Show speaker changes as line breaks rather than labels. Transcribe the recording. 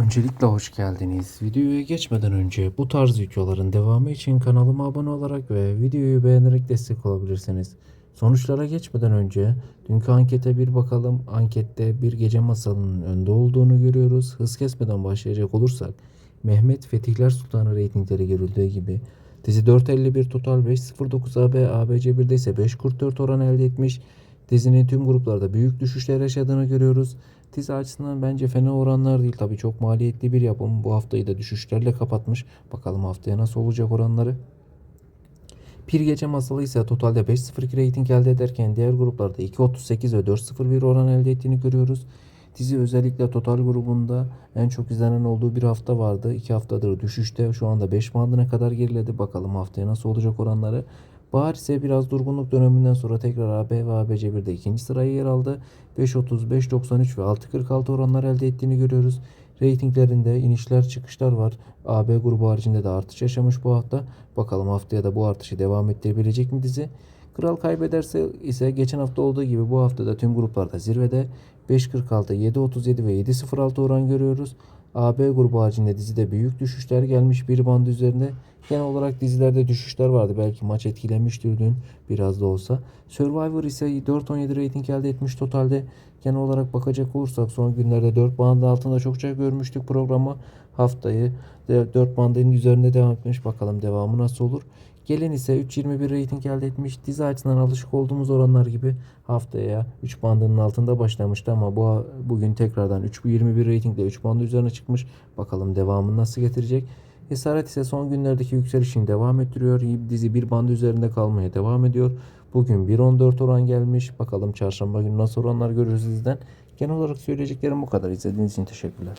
Öncelikle hoş geldiniz. Videoya geçmeden önce bu tarz videoların devamı için kanalıma abone olarak ve videoyu beğenerek destek olabilirsiniz. Sonuçlara geçmeden önce dünkü ankete bir bakalım. Ankette bir gece masalının önde olduğunu görüyoruz. Hız kesmeden başlayacak olursak Mehmet Fetihler Sultanı reytingleri görüldüğü gibi dizi 4.51 total 5.09 AB, ABC1'de ise 5.44 oran elde etmiş. Dizinin tüm gruplarda büyük düşüşler yaşadığını görüyoruz. Dizi açısından bence fena oranlar değil. Tabii çok maliyetli bir yapım. Bu haftayı da düşüşlerle kapatmış. Bakalım haftaya nasıl olacak oranları. Bir Gece Masalı ise totalde 5.02 rating elde ederken diğer gruplarda 2.38 ve 4.01 oran elde ettiğini görüyoruz. Dizi özellikle total grubunda en çok izlenen olduğu bir hafta vardı. 2 haftadır düşüşte. Şu anda 5 bandına kadar geriledi. Bakalım haftaya nasıl olacak oranları. Bahar ise biraz durgunluk döneminden sonra tekrar AB ve ABC1'de ikinci sıraya yer aldı. 5.30, 5.93 ve 6.46 oranlar elde ettiğini görüyoruz. Ratinglerinde inişler çıkışlar var. AB grubu haricinde de artış yaşamış bu hafta. Bakalım haftaya da bu artışı devam ettirebilecek mi dizi? Kral kaybederse ise geçen hafta olduğu gibi bu hafta da tüm gruplarda zirvede 5.46, 7.37 ve 7.06 oran görüyoruz. AB grubu haricinde dizide büyük düşüşler gelmiş bir band üzerinde. Genel olarak dizilerde düşüşler vardı. Belki maç etkilemiştir dün biraz da olsa. Survivor ise 4.17 rating elde etmiş totalde. Genel olarak bakacak olursak son günlerde 4 bandın altında çokça görmüştük programı. Haftayı 4 bandın üzerinde devam etmiş. Bakalım devamı nasıl olur. Gelen ise 3.21 rating elde etmiş. Dizi açısından alışık olduğumuz oranlar gibi haftaya 3 bandının altında başlamıştı ama bu bugün tekrardan 3.21 ratingle 3 bandı üzerine çıkmış. Bakalım devamını nasıl getirecek. Esaret ise son günlerdeki yükselişini devam ettiriyor. Dizi bir bandı üzerinde kalmaya devam ediyor. Bugün 1.14 oran gelmiş. Bakalım çarşamba günü nasıl oranlar görürüz sizden. Genel olarak söyleyeceklerim bu kadar. İzlediğiniz için teşekkürler.